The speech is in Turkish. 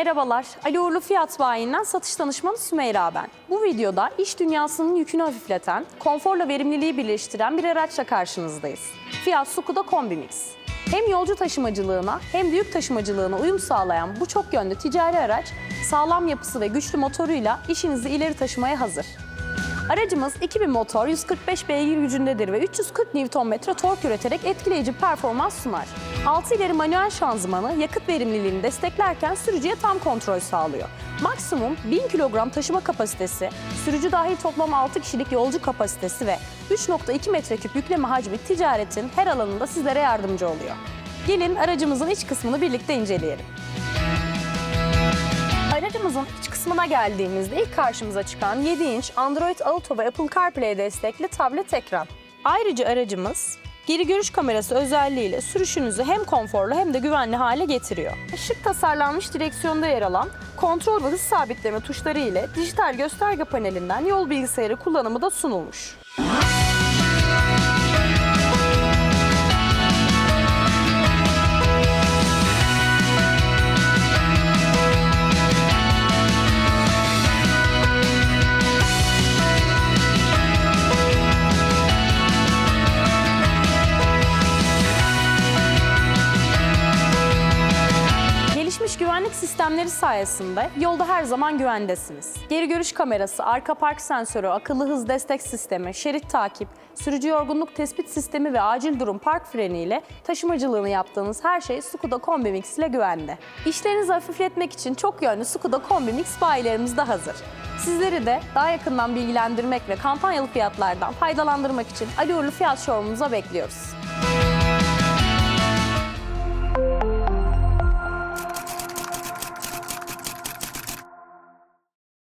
Merhabalar, Ali Uğurlu Fiyat Bayi'nden satış danışmanı Sümeyra ben. Bu videoda iş dünyasının yükünü hafifleten, konforla verimliliği birleştiren bir araçla karşınızdayız. Fiat Sukuda Kombi Mix. Hem yolcu taşımacılığına hem de yük taşımacılığına uyum sağlayan bu çok yönlü ticari araç, sağlam yapısı ve güçlü motoruyla işinizi ileri taşımaya hazır. Aracımız 2000 motor, 145 beygir gücündedir ve 340 Nm tork üreterek etkileyici performans sunar. 6 ileri manuel şanzımanı yakıt verimliliğini desteklerken sürücüye tam kontrol sağlıyor. Maksimum 1000 kilogram taşıma kapasitesi, sürücü dahil toplam 6 kişilik yolcu kapasitesi ve 3.2 metreküp yükleme hacmi ticaretin her alanında sizlere yardımcı oluyor. Gelin aracımızın iç kısmını birlikte inceleyelim. Kısmına geldiğimizde ilk karşımıza çıkan 7 inç Android Auto ve Apple CarPlay destekli tablet ekran. Ayrıca aracımız geri görüş kamerası özelliğiyle sürüşünüzü hem konforlu hem de güvenli hale getiriyor. Şık tasarlanmış direksiyonda yer alan kontrol ve hız sabitleme tuşları ile dijital gösterge panelinden yol bilgisayarı kullanımı da sunulmuş. Güvenlik sistemleri sayesinde yolda her zaman güvendesiniz. Geri görüş kamerası, arka park sensörü, akıllı hız destek sistemi, şerit takip, sürücü yorgunluk tespit sistemi ve acil durum park freni ile taşımacılığını yaptığınız her şey Skoda Kombi Mix ile güvende. İşlerinizi hafifletmek için çok yönlü Skoda Kombi Mix bayilerimiz de hazır. Sizleri de daha yakından bilgilendirmek ve kampanyalı fiyatlardan faydalandırmak için Ali Uğurlu Fiyat Showroom'umuza bekliyoruz.